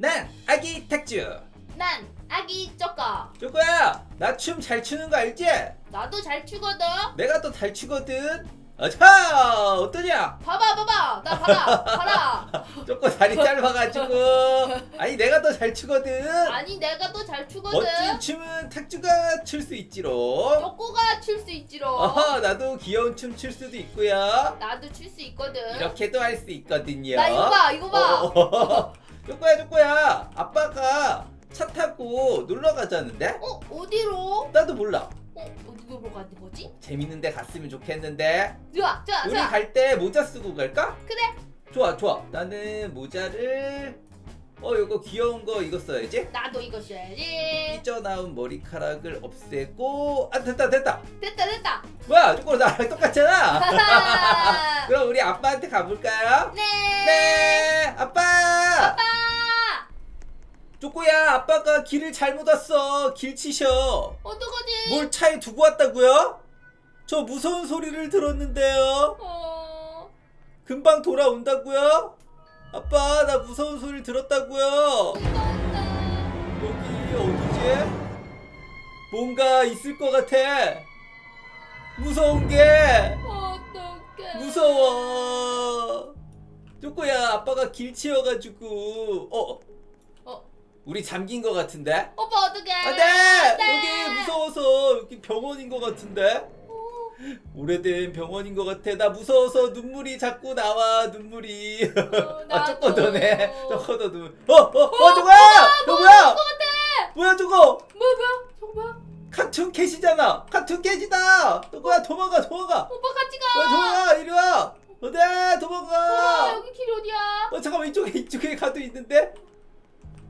난 아기 택주 난 아기 쪼까. 쪼꼬야 나 춤 잘 추는 거 알지? 나도 잘 추거든. 내가 또잘 추거든 아차 어떠냐? 봐봐 봐봐. 나 봐라 봐라. 쪼꼬 다리 짧아가지고 아니 내가 더 잘 추거든 아니 내가 또 잘 추거든. 멋진 춤은 택주가 출 수 있지로 쪼꼬가 출 수 있지로. 어허 나도 귀여운 춤 출 수도 있고요 나도 출 수 있거든. 이렇게도 할 수 있거든요 나 이거 봐 이거 봐. 어, 쪼꼬야 쪼꼬야 아빠가 차 타고 놀러 가자는데? 어 어디로? 나도 몰라 어 어디로 가는 거지? 재밌는 데 갔으면 좋겠는데 좋아 좋아 우리 좋아. 갈 때 모자 쓰고 갈까? 그래. 좋아 좋아 나는 모자를 어 이거 귀여운 거 이거 써야지 나도 이거 써야지. 삐져나온 머리카락을 없애고 아 됐다 됐다 됐다 됐다. 뭐야 쪼꼬 나랑 똑같잖아 하하. 그럼 우리 아빠한테 가볼까요? 네. 네 아빠 아빠. 쪼꼬야 아빠가 길을 잘못 왔어 길 치셔 어떡하지? 뭘 차에 두고 왔다고요? 저 무서운 소리를 들었는데요 어. 금방 돌아온다고요? 아빠 나 무서운 소리 들었다고요. 여기 어디지? 뭔가 있을 것 같아 무서운 게 어떡해. 무서워 쪼꼬야 아빠가 길 치여가지고 어 어. 우리 잠긴 것 같은데 오빠 어떡해. 안돼 네. 여기 무서워서 여기 병원인 것 같은데 어. 오래된 병원인 것 같아 나 무서워서 눈물이 자꾸 나와 눈물이 어, 아 나도. 조금 더네 조금 더 눈. 어어 어 저거야 저 뭐야 뭐야 저거 뭐야 뭐야? 저거 뭐야? 카툰 캣이잖아 카툰 캣이다 저거야 도망가 도망가 오빠 같이 어 가. 도망가 이리 와 어디 아, 도망가 여기 길 어디야? 어 잠깐만 이쪽에 이쪽에 가도 있는데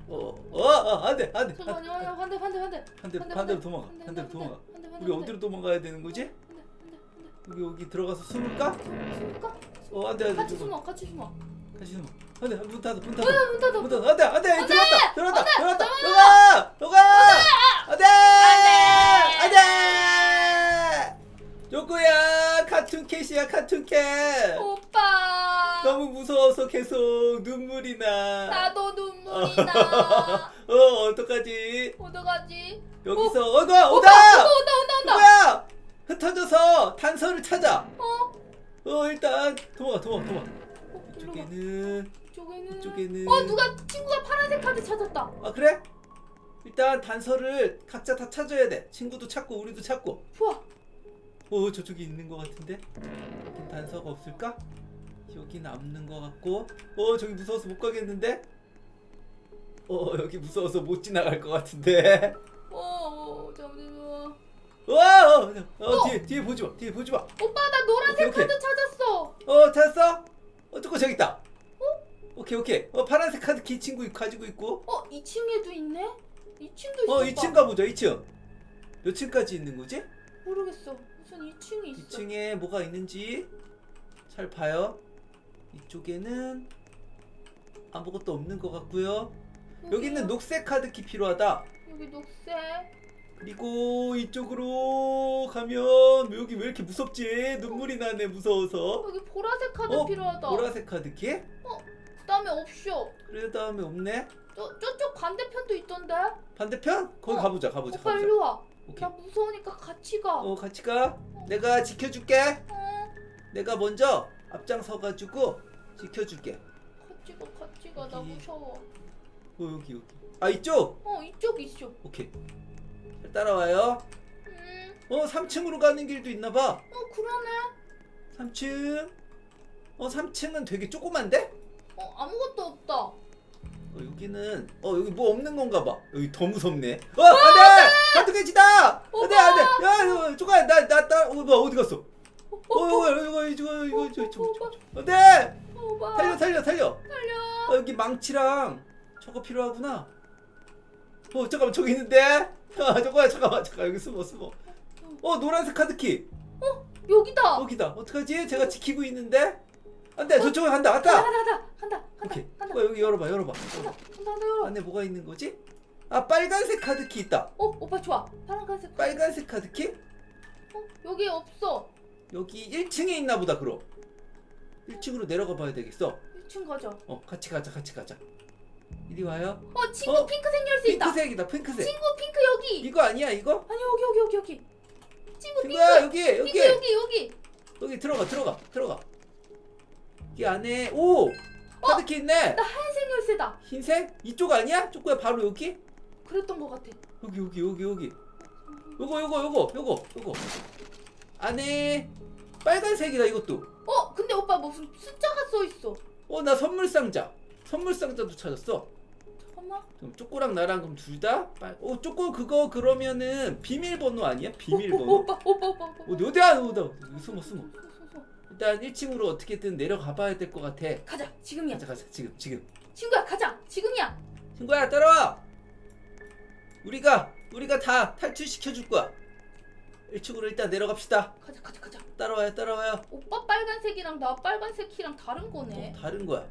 어어 안돼 안돼 잠깐만요. 반대 반대 반대. 반대로 반대, 반대로 반대. 도망가 반대, 반대로 반대, 도망가 반대, 반대, 우리 반대. 어디로 도망가야 되는 거지. 여기 여기 들어가서 숨을까 숨을까? 어 안돼 안돼 같이 숨어 같이 숨어. 같이 숨어 안돼 문 닫아 문문 닫아 문 닫아. 문 닫아 안돼 안돼 안 돼! 들어왔다 들어왔다 안 돼! 들어왔다 안 돼! 들어가 들어가 안돼 안 돼! 안돼 요거야 카툰 캣이야 카툰 캣 오빠. 너무 무서워서 계속 눈물이 나. 나도 눈물이 나. 어 어떡하지? 어떡하지? 여기서 어, 나 오빠 오다. 온다 온다 온다. 흩어져서 단서를 찾아. 어? 어 일단 도망가 도망가 도망가. 어, 일로. 이쪽에는 이쪽에는. 이쪽에는. 어 누가 친구가 파란색 카드 찾았다. 아 그래? 일단 단서를 각자 다 찾아야 돼. 친구도 찾고 우리도 찾고. 좋아. 어 저쪽에 있는 것 같은데. 여긴 단서가 없을까? 여긴 없는 것 같고. 어 저기 무서워서 못 가겠는데. 어 여기 무서워서 못 지나갈 것 같은데. 어, 어 잠시만. 와, 어, 어, 뒤에 뒤에 보지 마, 뒤에 보지 마. 오빠 나 노란색 오케이, 오케이. 카드 찾았어. 어, 찾았어? 어, 저거 저기 있다. 오케이, 오케이. 어, 파란색 카드 키 친구 가지고 있고. 어 2층에도 있네. 2층도 있어. 어, 오빠. 2층 가보자, 2층. 몇 층까지 있는 거지? 모르겠어. 무슨 2층이 있어. 2층에 뭐가 있는지 잘 봐요. 이쪽에는 아무것도 없는 것 같고요. 여기는 녹색 카드 키 필요하다. 여기 녹색. 그리고 이쪽으로 가면 여기 왜 이렇게 무섭지? 눈물이 나네 무서워서. 여기 보라색 카드 어, 필요하다. 보라색 카드 키? 그다음에 없쇼. 그래 다음에 없네. 저 저쪽 반대편도 있던데. 반대편? 거기 어, 가보자 가보자 오빠 가보자 일로 와. 오케이 나 무서우니까 같이 가. 어 같이 가 내가 지켜줄게 어, 내가 먼저 앞장서가지고 지켜줄게 같이 가 같이 가. 나 여기. 무서워. 어 여기 여기 아 이쪽? 어 이쪽 있쇼. 오케이 잘 따라와요. 음. 어 3층으로 가는 길도 있나 봐. 어 그러네. 3층? 어 3층은 되게 조그만데? 어 아무것도 없다. 어 여기는 어 여기 뭐 없는 건가 봐. 여기 더 무섭네. 어 안돼! 카트게지다! 안 돼 안 돼! 야 이거 쪼가 나 나 나 어, 뭐야 어디 갔어? 어 이거 이거 이거 이거 이거 저, 저, 저. 안돼! 오빠. 살려 살려 살려! 살려. 어, 여기 망치랑 저거 필요하구나 어 잠깐만 저기 있는데? 아 저거야 잠깐만 잠깐 여기 숨어 숨어. 어 노란색 카드키. 여기다. 여기다. 어떡하지? 제가 지키고 있는데? 안돼 저쪽에 간다 간다. 갔다 간다 간다 간다 간다 오케이. 간다. 어, 여기 열어봐 열어봐. 간다 열어봐. 간다 간다 열어. 안에 뭐가 있는 거지? 아 빨간색 카드키 있다. 어 오빠 좋아. 파란색. 빨간색 카드키? 어 여기 없어. 여기 1층에 있나 보다 그럼. 1층으로 내려가 봐야 되겠어. 1층 가자. 어 같이 가자 같이 가자 이리 와요. 어 친구 어? 핑크 색 열쇠 있다. 핑크색이다 핑크색. 친구 핑크 여기. 이거 아니야 이거? 아니 여기 여기 여기 여기. 친구 핑크. 친구야 여기 여기 핑크 여기 여기. 여기 들어가 들어가 들어가. 이 안에 오 카드키 있네. 나 하얀색 열쇠다. 흰색 이쪽 아니야? 쪼꼬야 바로 여기? 그랬던 것 같아. 여기 여기 여기 여기. 요거 요거 요거 요거 요거. 안에 빨간색이다 이것도. 어 근데 오빠 무슨 숫자가 써 있어. 어 나 선물 상자. 선물 상자도 찾았어. 잠깐만. 그럼 쪼꼬랑 나랑 그럼 둘 다? 빨... 어 쪼꼬 그거 그러면은 비밀번호 아니야? 오, 비밀번호? 오빠 오빠 오빠 오빠. 어디 어디야 어디야 숨어 숨어. 일단 1층으로 어떻게든 내려가 봐야 될 것 같아. 가자 지금이야. 가자 가자 지금 지금. 친구야 가자 지금이야. 친구야 따라와. 우리가 우리가 다 탈출시켜 줄 거야. 1층으로 일단 내려갑시다. 가자 가자 가자. 따라와요 따라와요. 오빠 빨간색이랑 나 빨간색 키랑 다른 거네. 어, 다른 거야.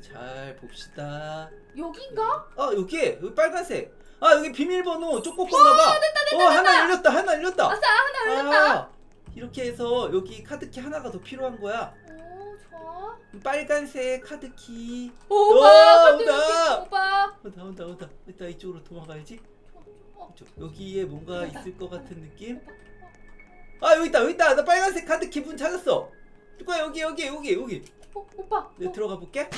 잘 봅시다. 여긴가? 아 여기 여기 빨간색. 아 여기 비밀번호 쪼꼬 건가 봐. 됐다 됐다 어 하나 열렸다 하나 열렸다. 아싸 하나 열렸다. 아, 이렇게 해서 여기 카드키 하나가 더 필요한 거야. 오 좋아. 빨간색 카드키. 오빠 와, 같은 온다. 느낌, 오빠. 온다 온다 온다. 일단 이쪽으로 도망가야지. 어, 이쪽. 여기에 뭔가 온다. 있을 것 같은 느낌. 오빠. 아 여기 있다 여기 있다. 나 빨간색 카드키 분 찾았어. 누가 여기 여기 여기 여기. 어, 오빠. 내가 어, 들어가 볼게.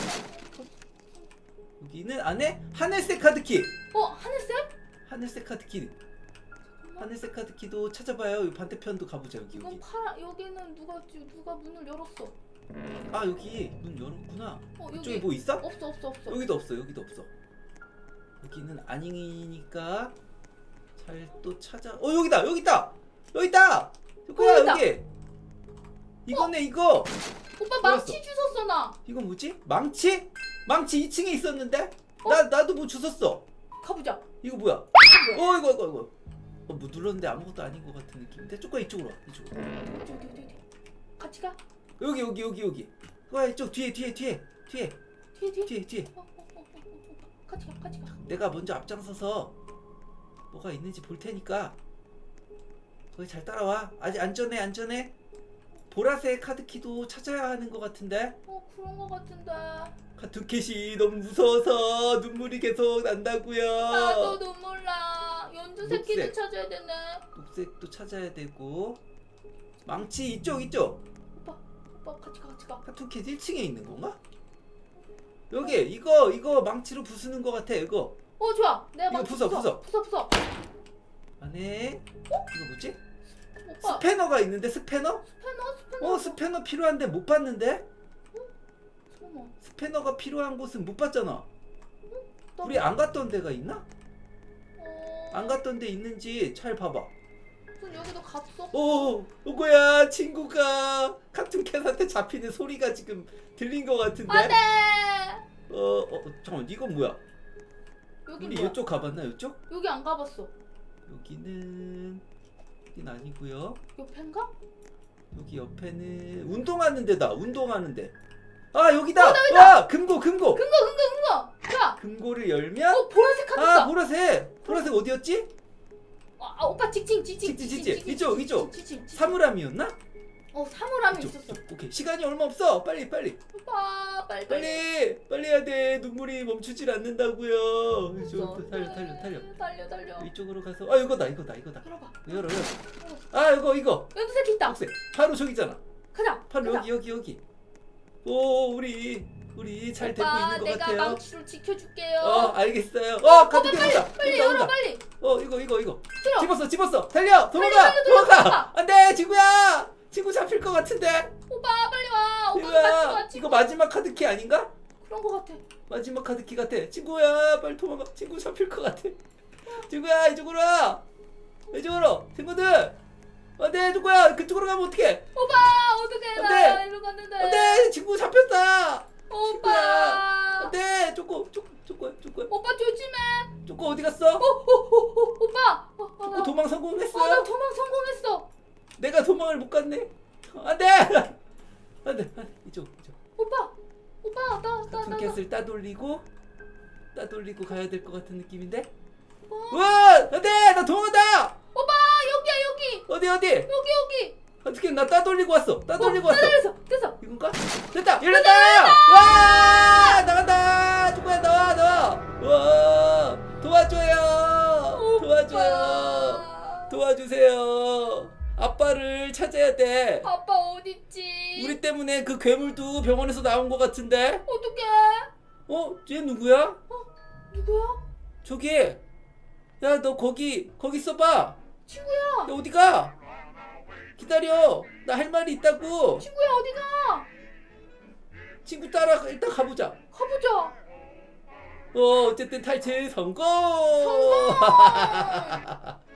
여기는 안에 하늘색 카드키. 어 하늘색? 하늘색 카드키. 하늘색 카드키도 찾아봐요. 이 반대편도 가보자 여기 이건 여기. 파라 여기는 누가 지- 누가 문을 열었어. 아 여기 문 열었구나. 어 이쪽에 뭐 있어? 없어 없어 없어. 여기도 없어 여기도 없어 여기는 아니니까 잘 또 찾아 어 여기다 여기 있다 여기 있다 누구야 여기다. 여기 이거네 이거 오빠? 망치 주웠어 나. 이건 뭐지 망치 망치 2층에 있었는데 어? 나 나도 뭐 주웠어 가보자. 이거 뭐야 어? 이거 이거 이거 어, 뭐 눌렀는데 아무것도 아닌 것 같은 느낌인데 조금 이쪽으로 와 이쪽으로 어디 어디 어디 어디. 같이 가. 여기 여기 여기 여기 와 이쪽 뒤에 뒤에 뒤에 뒤에 뒤에 뒤에. 뒤에 뒤에 어, 어, 어, 어, 어, 어. 같이 가 같이 가. 내가 먼저 앞장서서 뭐가 있는지 볼 테니까 거기 잘 따라와. 아직 안전해, 안전해. 보라색 카드키도 찾아야 하는 것 같은데 어 그런 거 같은데. 카투켓이 너무 무서워서 눈물이 계속 난다고요. 나도 눈물 나. 연두색 키도 녹색. 찾아야 되네. 녹색도 찾아야 되고 망치 이쪽 이쪽 오빠 오빠 같이 가 같이 가. 카투켓 1층에 있는 건가? 여기 이거 이거 망치로 부수는 것 같아 이거 어 좋아. 내가 이거 막 부숴, 부숴. 부숴 부숴. 안에 이거 뭐지? 오빠 스패너가 있는데 스패너? 어 스패너 필요한데 못 봤는데. 스패너가 필요한 곳은 못 봤잖아. 나 우리 안 갔던 데가 있나? 어... 안 갔던 데 있는지 잘 봐봐. 여기도 갔어? 오, 오고야 친구가 카툰캣한테 잡히는 소리가 지금 들린 것 같은데. 안돼. 어, 어, 잠깐 이건 뭐야? 여기 우리 뭐야? 이쪽 가봤나 이쪽? 여기 안 가봤어. 여기는 여긴 아니고요. 옆인가? 여기 옆에는 운동하는 데다. 운동하는 데. 아 여기다. 어. 와 금고 금고. 근거 근거 근거. 야. 금고를 열면 어 보라색 카드 아 있다. 보라색. 보라색 어디였지? 아, 아 오빠 직진 직진 직진, 직진. 이쪽, 이쪽. 직진 직진. 사물함이었나? 어 사물함이 이쪽, 있었어. 이쪽. 오케이 시간이 얼마 없어. 빨리 빨리. 오빠 빨리 빨리. 빨리 빨리 해야 돼 눈물이 멈추질 않는다고요. 이쪽 달려 달려 달려 달려 달려. 이쪽으로 가서 아 이거다 이거다 이거다 열어봐. 열어 열어 아 이거 이거 연두색 있다. 녹색 바로 저기잖아 가자. 바로 가자. 여기 여기 여기 오 우리 우리 잘 되고 오빠 있는 것 내가 같아요 망치로 지켜줄게요. 어 알겠어요 어 카드 오빠 빨리 빨리 열어 빨리. 어 이거 이거 이거 들어. 집었어 집었어 달려 도망가 달려, 달려, 도망가 도망가. 안돼 친구야 친구 잡힐 것 같은데 오빠 빨리 와. 오빠 같이 와. 이거 마지막 카드키 아닌가? 그런 거 같아. 마지막 카드키 같아. 친구야, 빨리 도망가. 친구 잡힐 것 같아. 친구야, 이쪽으로 와. 이쪽으로. 친구들. 안 돼, 친구야. 그쪽으로 가면 어떡해? 오빠 어떻게 안나 돼. 일로 갔는데. 안 돼, 친구 잡혔다. 오빠. 안돼, 쪼꼬, 쪼꼬, 쪼꼬, 쪼꼬, 오빠 조심해. 쪼꼬 어디 갔어? 오오오오 오빠. 어, 어, 쪼꼬 나- 도망 어, 나 성공했어요. 도망 성공했어. 내가 도망을 못 갔네. 안돼, 안돼. 이쪽, 이쪽. 오빠. 오빠 나나나 나. 나. 캔슬 따돌리고 따돌리고 가야 될 것 같은 느낌인데. 오빠. 와, 안돼, 나 도망한다. 오빠 여기야 여기. 어디 어디? 여기 여기. 어떻게 나 따돌리고 왔어? 따돌리고 어, 왔어. 됐어 됐어. 이건가? 됐다. 열렸다. 때문에 그 괴물도 병원에서 나온 것 같은데? 어떡해? 어? 쟤 누구야? 누구야? 저기. 야, 너 거기, 거기 있어봐. 친구야. 야, 어디 가? 기다려. 나 할 말이 있다고. 친구야 어디가? 친구 따라 일단 가보자. 가보자. 어, 어쨌든 탈출 성공! 성공!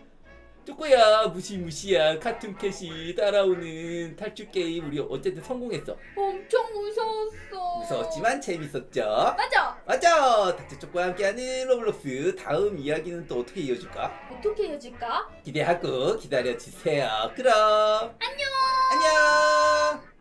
쪼꼬야, 무시무시한 카툰캣이 따라오는 탈출 게임 우리 어쨌든 성공했어. 엄청 무서웠어. 무서웠지만 재밌었죠? 맞아. 맞아! 닥터 쪼꼬와 함께하는 로블록스 다음 이야기는 또 어떻게 이어질까? 어떻게 해줄까? 기대하고 기다려주세요. 그럼 안녕. 안녕!